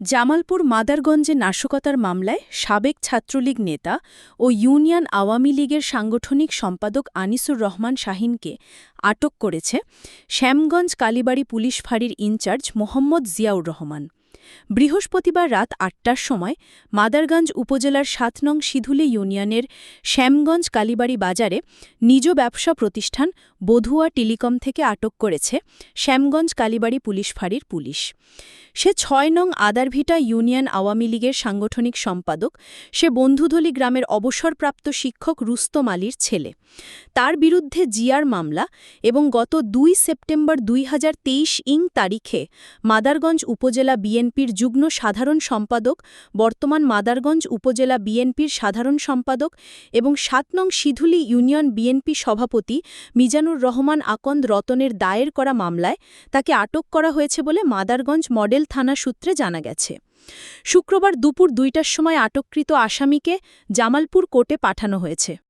জামালপুর মাদারগঞ্জে নাশকতার মামলায় সাবেক ছাত্রলীগ নেতা ও ইউনিয়ন আওয়ামী লীগের সাংগঠনিক সম্পাদক আনিসুর রহমান শাহিনকে আটক করেছে শ্যামগঞ্জ কালীবাড়ি পুলিশ ফাঁড়ির ইনচার্জ মোহাম্মদ জিয়াউর রহমান। বৃহস্পতিবার রাত আটটার সময় মাদারগঞ্জ উপজেলার সাত নং সিধুলি ইউনিয়নের শ্যামগঞ্জ কালীবাড়ি বাজারে নিজ ব্যবসা প্রতিষ্ঠান বধুয়া টেলিকম থেকে আটক করেছে শ্যামগঞ্জ কালীবাড়ি পুলিশ ফাঁড়ির পুলিশ। সে ছয় নং আদারভিটা ইউনিয়ন আওয়ামী লীগের সাংগঠনিক সম্পাদক। সে বন্ধুধলি গ্রামের অবসরপ্রাপ্ত শিক্ষক রুস্তম আলীর ছেলে। তার বিরুদ্ধে জিয়ার মামলা এবং গত দুই সেপ্টেম্বর দুই হাজার তেইশ ইং তারিখে মাদারগঞ্জ উপজেলা বিএনপির যুগ্ম সাধারণ সম্পাদক, বর্তমান মাদারগঞ্জ উপজেলা বিএনপির সাধারণ সম্পাদক এবং সাত নং সিধুলি ইউনিয়ন বিএনপি সভাপতি মিজানুর রহমান আকন্দ রতনের দায়ের করা মামলায় তাকে আটক করা হয়েছে বলে মাদারগঞ্জ মডেল থানা সূত্রে জানা গেছে। শুক্রবার দুপুর দুইটার সময় আটককৃত আসামিকে জামালপুর কোর্টে পাঠানো হয়েছে।